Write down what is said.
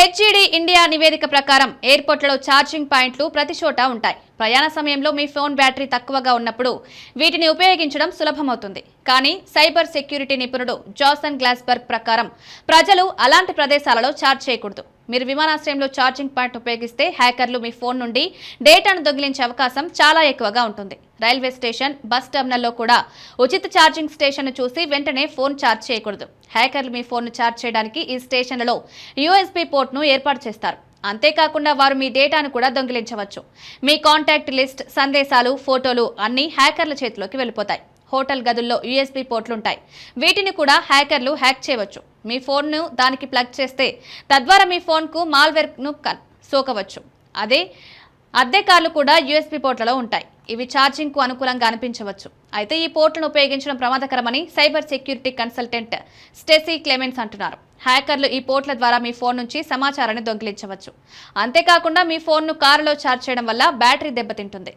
హెచ్ఈడి India నివేదిక ప్రకారం ఎయిర్పోర్ట్లలో charging పాయింట్లు ప్రతి చోట ఉంటాయి. ప్రయాణ సమయంలో మీ ఫోన్ బ్యాటరీ తక్కువగా ఉన్నప్పుడు వీటిని ఉపయోగించడం సులభమవుతుంది. కానీ సైబర్ సెక్యూరిటీ నిపుణుడు జాసన్ గ్లాస్బర్గ్ ప్రకారం ప్రజలు అలాంటి ప్రదేశాలలో ఛార్జ్ చేయకూడదు. మీరు విమానాశ్రయంలో ఛార్జింగ్ పాయింట్ ఉపయోగిస్తే హ్యాకర్లు మీ ఫోన్ నుండి డేటాను దొంగిలించే అవకాశం చాలా ఎక్కువగా ఉంటుంది. రైల్వే స్టేషన్ బస్ టెర్మినల్లో కూడా ఉచిత ఛార్జింగ్ స్టేషన్ను చూసి వెంటనే ఫోన్ ఛార్జ్ చేయకూడదు. హ్యాకర్లు మీ ఫోన్ను ఛార్జ్ చేయడానికి ఈ స్టేషన్లలో యూఎస్బీ పోర్ట్ను ఏర్పాటు చేస్తారు. అంతేకాకుండా వారు మీ డేటాను కూడా దొంగిలించవచ్చు. మీ కాంటాక్ట్ లిస్ట్ సందేశాలు ఫోటోలు అన్నీ హ్యాకర్ల చేతిలోకి వెళ్ళిపోతాయి. హోటల్ గదుల్లో యూఎస్బీ పోర్ట్లుంటాయి. వీటిని కూడా హ్యాకర్లు హ్యాక్ చేయవచ్చు. మీ ఫోన్ను దానికి ప్లగ్ చేస్తే తద్వారా మీ ఫోన్కు మాల్వేర్ను కన్- సోకవచ్చు. అదే అద్దె కార్లు కూడా యూఎస్బీ పోర్ట్లలో ఉంటాయి. ఇవి ఛార్జింగ్కు అనుకూలంగా అనిపించవచ్చు. అయితే ఈ పోర్ట్లను ఉపయోగించడం ప్రమాదకరమని cyber security consultant Stacy Clemens అంటున్నారు. హ్యాకర్లు ఈ పోర్ట్ల ద్వారా మీ ఫోన్ నుంచి సమాచారాన్ని దొంగిలించవచ్చు. అంతేకాకుండా మీ ఫోన్ను కారులో ఛార్జ్ చేయడం వల్ల బ్యాటరీ దెబ్బతింటుంది.